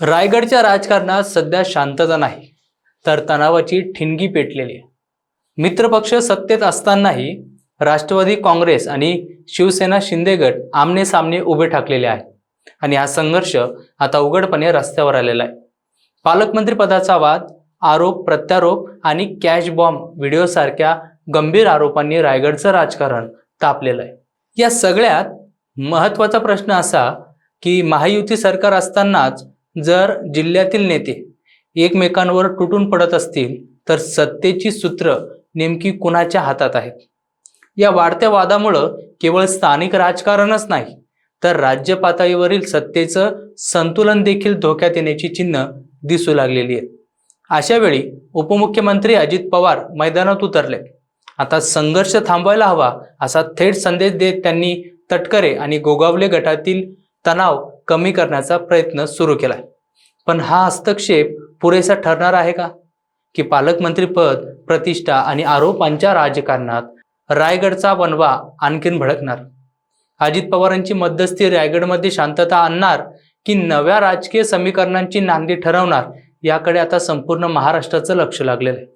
रायगडच्या राजकारणात सध्या शांतता नाही तर तणावाची ठिणगी पेटलेली आहे. मित्रपक्ष सत्तेत असतानाही राष्ट्रवादी काँग्रेस आणि शिवसेना शिंदे गट आमने सामने उभे ठाकलेले आहेत आणि हा संघर्ष आता उघडपणे रस्त्यावर आलेला आहे. पालकमंत्री पदाचा वाद आरोप प्रत्यारोप आणि कॅश बॉम्ब व्हिडिओसारख्या गंभीर आरोपांनी रायगडचं राजकारण तापलेलं आहे. या सगळ्यात महत्त्वाचा प्रश्न असा की महायुती सरकार असतानाच जर जिल्ह्यातील नेते एकमेकांवर तुटून पडत असतील तर सत्तेची सूत्र नेमकी कुणाच्या हातात आहेत? या वाढत्या वादामुळं केवळ स्थानिक राजकारणच नाही तर राज्य पातळीवरील सत्तेचं संतुलन देखील धोक्यात येण्याची चिन्ह दिसू लागलेली आहेत. अशा वेळी उपमुख्यमंत्री अजित पवार मैदानात उतरले. आता संघर्ष थांबवायला हवा असा थेट संदेश देत त्यांनी तटकरे आणि गोगावले गटातील तणाव कमी करण्याचा प्रयत्न सुरू केलाय पण हा हस्तक्षेप पुरेसा ठरणार आहे का? की पालकमंत्रीपद प्रतिष्ठा आणि आरोपांच्या राजकारणात रायगडचा वनवा आणखीन भडकणार? अजित पवारांची मध्यस्थी रायगडमध्ये शांतता आणणार की नव्या राजकीय समीकरणांची नांदी ठरवणार याकडे आता संपूर्ण महाराष्ट्राचं लक्ष लागलेलं आहे.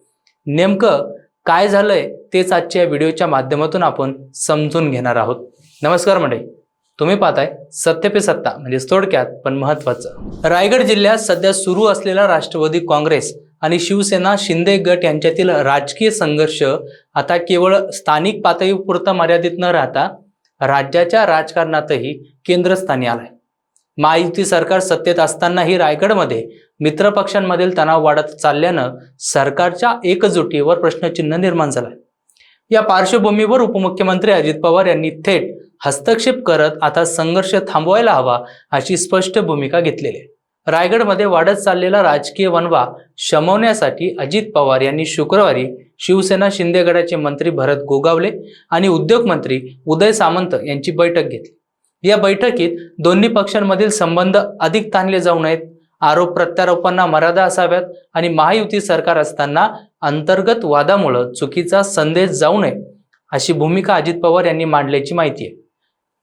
नेमकं काय झालंय तेच आजच्या व्हिडिओच्या माध्यमातून आपण समजून घेणार आहोत. नमस्कार मंडळी. तुम्ही पाहताय सत्य पे सत्ता म्हणजे थोडक्यात पण महत्वाचं रायगड जिल्ह्यात सध्या सुरू असलेला राष्ट्रवादी काँग्रेस आणि शिवसेना शिंदे गट यांच्यातील राजकीय संघर्ष आता केवळ स्थानिक पातळीपुरता मर्यादित न राहता राज्याच्या राजकारणातही केंद्रस्थानी आलाय. महायुती सरकार सत्तेत असतानाही रायगडमध्ये मित्रपक्षांमधील तणाव वाढत चालल्यानं सरकारच्या एकजुटीवर प्रश्नचिन्ह निर्माण झालंय. या पार्श्वभूमीवर उपमुख्यमंत्री अजित पवार यांनी थेट हस्तक्षेप करत आता संघर्ष थांबवायला हवा अशी स्पष्ट भूमिका घेतलेली आहे. रायगडमध्ये वाढत चाललेला राजकीय वनवा शमवण्यासाठी अजित पवार यांनी शुक्रवारी शिवसेना शिंदे गटाचे मंत्री भरत गोगावले आणि उद्योगमंत्री उदय सामंत यांची बैठक घेतली. या बैठकीत दोन्ही पक्षांमधील संबंध अधिक ताणले जाऊ नयेत. आरोप प्रत्यारोपांना मर्यादा असाव्यात आणि महायुती सरकार असताना अंतर्गत वादामुळं चुकीचा संदेश जाऊ नये अशी भूमिका अजित पवार यांनी मांडल्याची माहिती आहे.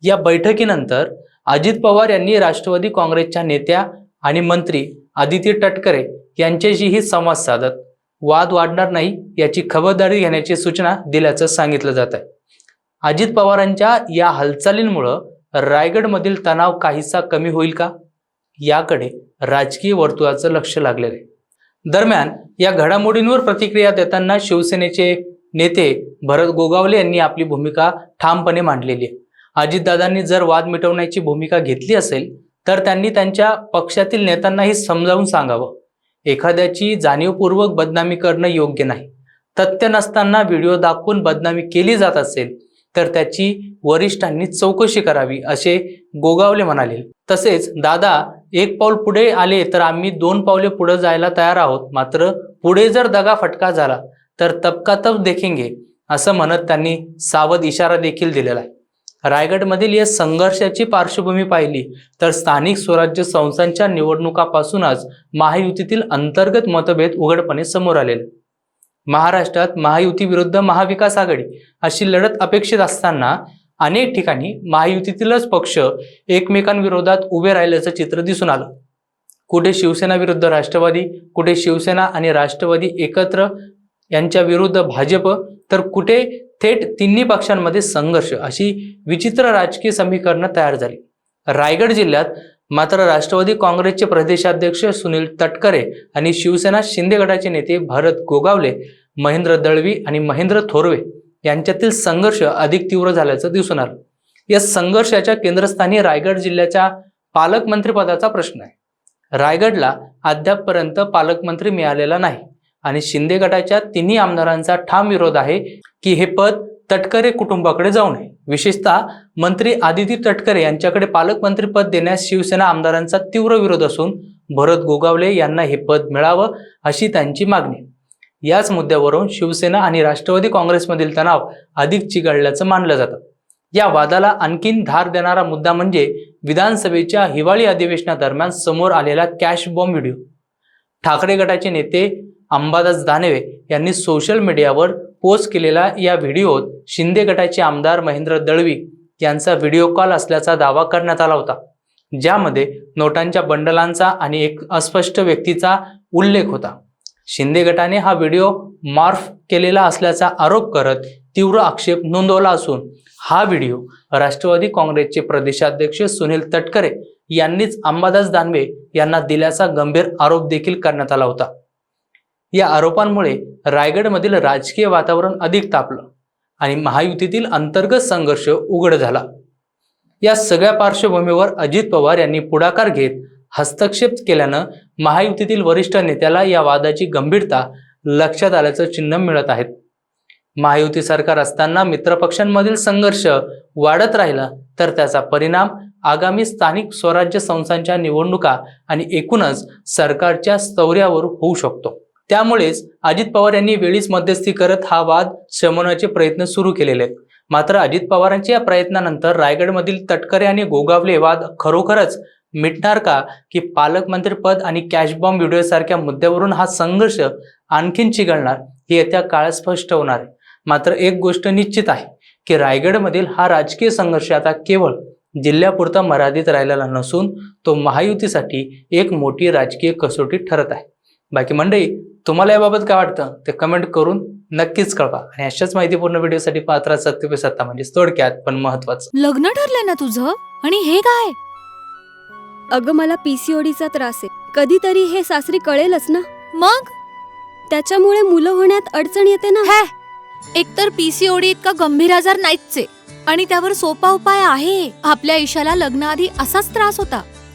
या बैठकीनंतर अजित पवार यांनी राष्ट्रवादी काँग्रेसच्या नेत्या आणि मंत्री आदिती तटकरे यांच्याशीही संवाद साधत वाद वाढणार नाही याची खबरदारी घेण्याची सूचना दिल्याचं सांगितलं जात आहे. अजित पवारांच्या या हालचालींमुळं रायगडमधील तणाव काहीसा कमी होईल का? याकडे राजकीय वर्तुळाचं लक्ष लागलेलं आहे. दरम्यान या घडामोडींवर प्रतिक्रिया देताना शिवसेनेचे नेते भरत गोगावले यांनी आपली भूमिका ठामपणे मांडलेली आहे. अजितदादांनी जर वाद मिटवण्याची भूमिका घेतली असेल तर त्यांनी त्यांच्या पक्षातील नेत्यांनाही समजावून सांगावं. एखाद्याची जाणीवपूर्वक बदनामी करणं योग्य नाही. तथ्य नसताना व्हिडिओ दाखवून बदनामी केली जात असेल तर त्याची वरिष्ठांनी चौकशी करावी असे गोगावले म्हणाले. तसेच दादा एक पाऊल पुढे आले तर आम्ही दोन पावले पुढे जायला तयार आहोत. मात्र पुढे जर दगा फटका झाला तर तबकातब देखेंगे असं म्हणत त्यांनी सावध इशारा देखील दिलेला आहे. रायगडमधील या संघर्षाची पार्श्वभूमी पाहिली तर स्थानिक स्वराज्य संस्थांच्या निवडणुकापासूनच महायुतीतील अंतर्गत मतभेद उघडपणे समोर आलेले महाराष्ट्रात महायुती विरुद्ध महाविकास आघाडी अशी लढत अपेक्षित असताना अनेक ठिकाणी महायुतीतीलच पक्ष एकमेकांविरोधात उभे राहिल्याचं चित्र दिसून आलं. कुठे शिवसेना विरुद्ध राष्ट्रवादी कुठे शिवसेना आणि राष्ट्रवादी एकत्र यांच्या विरुद्ध भाजप तर कुठे थेट तिन्ही पक्षांमध्ये संघर्ष अशी विचित्र राजकीय समीकरणं तयार झाली. रायगड जिल्ह्यात मात्र राष्ट्रवादी काँग्रेसचे प्रदेशाध्यक्ष सुनील तटकरे आणि शिवसेना शिंदे गटाचे नेते भरत गोगावले महेंद्र दळवी आणि महेंद्र थोरवे यांच्यातील संघर्ष अधिक तीव्र झाल्याचं दिसून आलं. या संघर्षाच्या केंद्रस्थानी रायगड जिल्ह्याच्या पालकमंत्रीपदाचा प्रश्न आहे. रायगडला अद्यापपर्यंत पालकमंत्री मिळालेला नाही. आणि शिंदे गटाच्या तिन्ही आमदारांचा ठाम विरोध आहे की हे पद तटकरे कुटुंबाकडे जाऊ नये. विशेषतः मंत्री आदिती तटकरे यांच्याकडे पालकमंत्री पद देण्यास शिवसेना आमदारांचा तीव्र विरोध असून भरत गोगावले यांना हे पद मिळावं अशी त्यांची मागणी. याच मुद्द्यावरून शिवसेना आणि राष्ट्रवादी काँग्रेसमधील तणाव अधिक चिघळल्याचं मानलं जातं. या वादाला आणखीन धार देणारा मुद्दा म्हणजे विधानसभेच्या हिवाळी अधिवेशनादरम्यान समोर आलेला कॅश बॉम्ब व्हिडिओ. ठाकरे गटाचे नेते अंबादास दानवे यांनी सोशल मीडियावर पोस्ट केलेला या व्हिडिओत शिंदे गटाचे आमदार महेंद्र दळवी यांचा व्हिडिओ कॉल असल्याचा दावा करण्यात आला होता. ज्यामध्ये नोटांच्या बंडलांचा आणि एक अस्पष्ट व्यक्तीचा उल्लेख होता. शिंदे गटाने हा व्हिडिओ मार्फ केलेला असल्याचा आरोप करत तीव्र आक्षेप नोंदवला असून हा व्हिडिओ राष्ट्रवादी काँग्रेसचे प्रदेशाध्यक्ष सुनील तटकरे यांनीच अंबादास दानवे यांना दिल्याचा गंभीर आरोप देखील करण्यात आला होता. या आरोपांमुळे रायगडमधील राजकीय वातावरण अधिक तापलं आणि महायुतीतील अंतर्गत संघर्ष उघड झाला. या सगळ्या पार्श्वभूमीवर अजित पवार यांनी पुढाकार घेत हस्तक्षेप केल्यानं महायुतीतील वरिष्ठ नेत्याला या वादाची गंभीरता लक्षात आल्याचं चिन्ह मिळत आहेत महायुती सरकार असताना मित्रपक्षांमधील संघर्ष वाढत राहिला तर त्याचा परिणाम आगामी स्थानिक स्वराज्य संस्थांच्या निवडणुका आणि एकूणच सरकारच्या स्थौर्यावर होऊ शकतो. त्यामुळेच अजित पवार यांनी वेळीच मध्यस्थी करत हा वाद शमवण्याचे प्रयत्न सुरू केलेले आहेत. मात्र अजित पवारांच्या या प्रयत्नानंतर रायगडमधील तटकरे आणि गोगावले वाद खरोखरच मिटणार का की पालकमंत्रीपद आणि कॅश बॉम्ब व्हिडिओ सारख्या मुद्द्यावरून हा संघर्ष आणखीन चिघळणार हे येत्या काळात स्पष्ट होणार आहे. मात्र एक गोष्ट निश्चित आहे की रायगडमधील हा राजकीय संघर्ष आता केवळ जिल्ह्यापुरता मर्यादित राहिलेला नसून तो महायुतीसाठी एक मोठी राजकीय कसोटी ठरत आहे. बाकी मंडळी तुम्हाला याबाबत काय वाटतं? ते कमेंट करून नक्कीच कळवा. आणि अशाच माहितीपूर्ण व्हिडिओसाठी पात्रा सत्य सत्ता म्हणजे थोडक्यात पण महत्वाचं. लग्न ठरलंय ना तुझं? आणि हे काय? अगं मला पीसीओडीचा त्रास आहे. कधीतरी हे सासरी कळेलच ना? मग? त्याच्यामुळे मुलं होण्यात अडचण येते ना? हे! एकतर पीसीओडी इतका गंभीर आजार नाहीच आहे आणि त्यावर सोपा उपाय आहे. आपल्या ईशाला लग्नाआधी असाच त्रास होता.